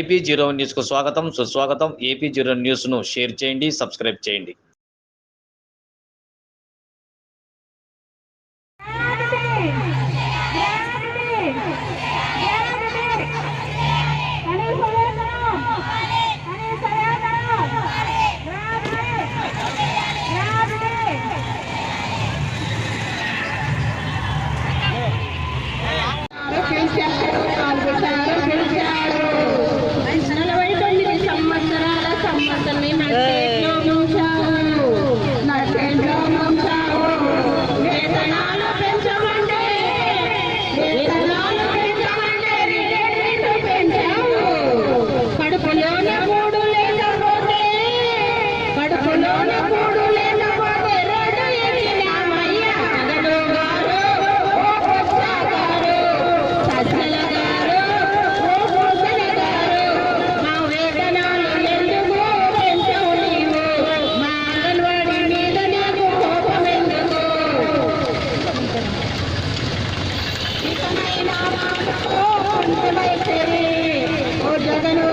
AP zero న్యూస్కు స్వాగతం. సుస్వాగతం. ఏపీ జీరో న్యూస్ను షేర్ చేయండి సబ్స్క్రైబ్ చేయండి. చేస్తారు กันไหมมาเอ ओ जगनो